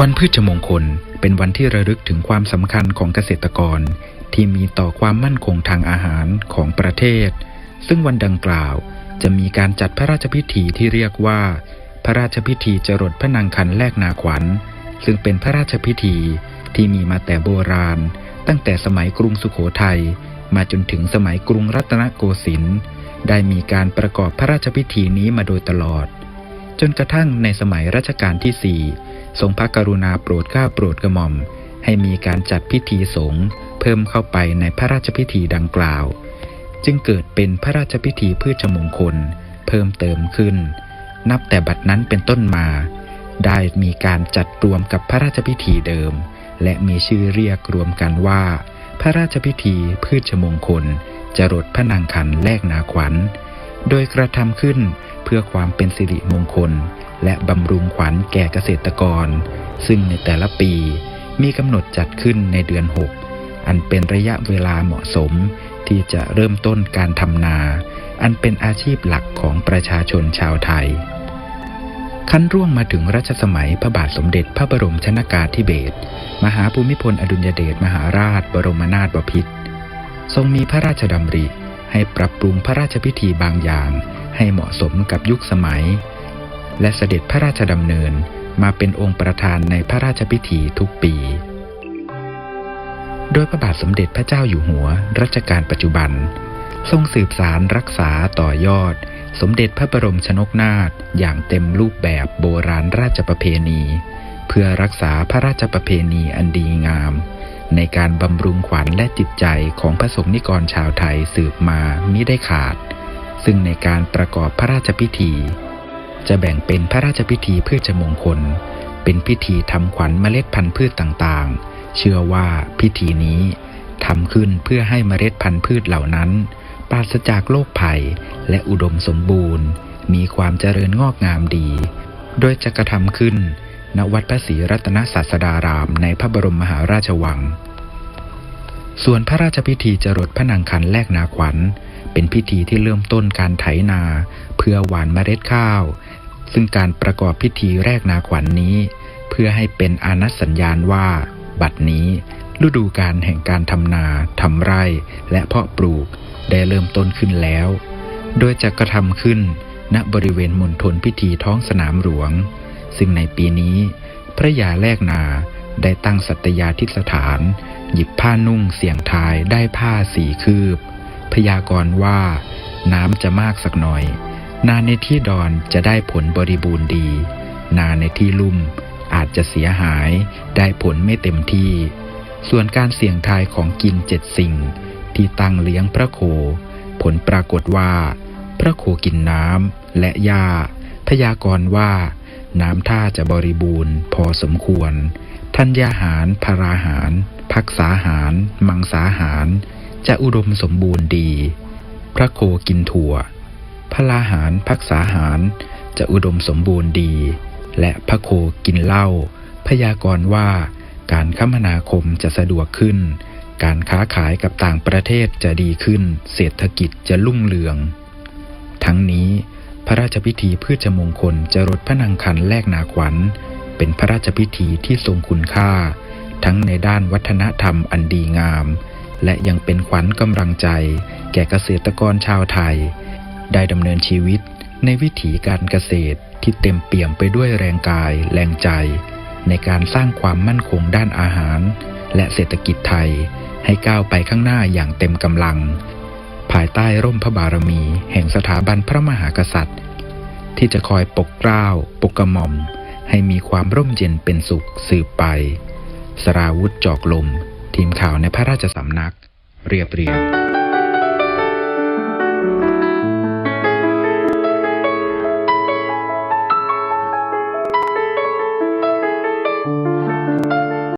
วันพืชมงคลเป็นวันที่ระลึกถึงความสำคัญของเกษตรกร ที่มีต่อความมั่นคงทางอาหารของประเทศ ซึ่งวันดังกล่าวจะมีการจัดพระราชพิธีที่เรียกว่า พระราชพิธีจรดพระนางคันแลกนาขวัญ ซึ่งเป็นพระราชพิธีที่มีมาแต่โบราณ ตั้งแต่สมัยกรุงสุขโขทัยมาจนถึงสมัยกรุงรัตนโกสินทร์ได้มีการประกอบพระราชพิธีนี้มาโดยตลอด จนกระทั่งในสมัยรัชกาลที่สี่ทรงพระกรุณาโปรดเกล้าโปรดกระหม่อม ให้มีการจัดพิธีสงฆ์เพิ่มเข้าไปในพระราชพิธีดังกล่าว จึงเกิดเป็นพระราชพิธีพืชมงคล เพิ่มเติมขึ้น นับแต่บัดนั้นเป็นต้นมา ได้มีการจัดรวมกับพระราชพิธีเดิม และมีชื่อเรียกรวมกันว่า พระราชพิธีพืชมงคล จรดพระนางคันแลกนาขวัญ โดยกระทำขึ้นเพื่อความเป็นสิริมงคล และบำรุงขวัญแก่เกษตรกร ซึ่งในแต่ละปีมีกำหนดจัดขึ้นในเดือน 6 อันเป็นระยะเวลาเหมาะสมที่จะเริ่มต้นการทำนา อันเป็นอาชีพหลักของประชาชนชาวไทย ขั้นร่วงมาถึงรัชสมัยพระบาทสมเด็จพระบรมชนากาธิเบศรมหาภูมิพลอดุลยเดชมหาราชบรมนาถบพิตรทรงมีพระราชดำริ ให้ปรับปรุงพระราชพิธีบางอย่างให้เหมาะสมกับยุคสมัย และเสด็จพระราชดำเนินมาเป็นองค์ประธานในพระราชพิธีทุกปี โดยพระบาทสมเด็จพระเจ้าอยู่หัวรัชกาลปัจจุบัน ทรงสืบสารรักษาต่อยอด สมเด็จพระบรมชนกนาถอย่างเต็มรูปแบบโบราณราชประเพณี เพื่อรักษาพระราชประเพณีอันดีงาม ในการบำรุงขวัญและจิตใจของพระสงฆ์นิกรชาวไทยสืบมามิได้ขาด ซึ่งในการประกอบพระราชพิธี จะแบ่งเป็นพระราชพิธีพืชมงคล เป็นพิธีทำขวัญเมล็ดพันธุ์พืชต่างๆ เชื่อว่าพิธีนี้ทำขึ้นเพื่อให้เมล็ดพันธุ์พืชเหล่านั้น ปราศจากโรคภัยและอุดมสมบูรณ์ มีความเจริญงอกงามดี โดยจะกระทำขึ้น ณวัดพระศรีรัตนศาสดารามในพระบรมมหาราชวัง ส่วนพระราชพิธีจรดพระนางคันแลกนาขวัญ เป็นพิธีที่เริ่มต้นการไถนา เพื่อหว่านเมล็ดข้าว ซึ่งการประกอบพิธีแรกนาขวัญนนี้ เพื่อให้เป็นอานัตสัญญาณว่า บัดนี้ ฤดูการแห่งการทำนาทำไร่ และเพาะปลูกได้เริ่มต้นขึ้นแล้ว โดยจะกระทำขึ้นณบริเวณมณฑลพิธีท้องสนามหลวง ซึ่งในปีนี้ พระยาแลกนาได้ตั้งสัตยาธิสถาน หยิบผ้านุ่งเสียงทายได้ผ้าสีคืบ พยากรณ์ว่า น้ำจะมากสักหน่อย นาในที่ดอนจะได้ผลบริบูรณ์ดี นาในที่ลุ่มอาจจะเสียหายได้ผลไม่เต็มที่ ส่วนการเสี่ยงทายของกินเจ็ดสิ่ง ที่ตั้งเลี้ยงพระโค ผลปรากฏว่า พระโคกินน้ำและหญ้าพยากรณ์ว่า น้ำท่าจะบริบูรณ์ พอสมควรธัญญาหารพาราหาร พักษาหาร มังสาหาร จะอุดมสมบูรณ์ดี พระโคกินถั่วพลาหารพักษาหาร จะอุดมสมบูรณ์ดี และพระโคกินเหล้าพยากรณ์ว่าการคมนาคมจะสะดวกขึ้น การค้าขายกับต่างประเทศจะดีขึ้น เศรษฐกิจจะรุ่งเรือง ทั้งนี้ พระราชพิธีพืชมงคลจรดพระนางคันแลกนาขวัญ เป็นพระราชพิธีที่ทรงคุณค่า ทั้งในด้านวัฒนธรรมอันดีงาม และยังเป็นขวัญกำลังใจ แก่เกษตรกรชาวไทย ได้ดำเนินชีวิตในวิถีการเกษตรที่เต็มเปี่ยมไปด้วยแรงกายแรงใจ ในการสร้างความมั่นคงด้านอาหาร และเศรษฐกิจไทยให้ก้าวไปข้างหน้าอย่างเต็มกำลัง ภายใต้ร่มพระบารมี แห่งสถาบันพระมหากษัตริย์ ที่จะคอยปกเกล้า ปกกระหม่อม ให้มีความร่มเย็นเป็นสุขสืบไป สราวุธจอกลม ทีมข่าวในพระราชสำนัก เรียบเรียง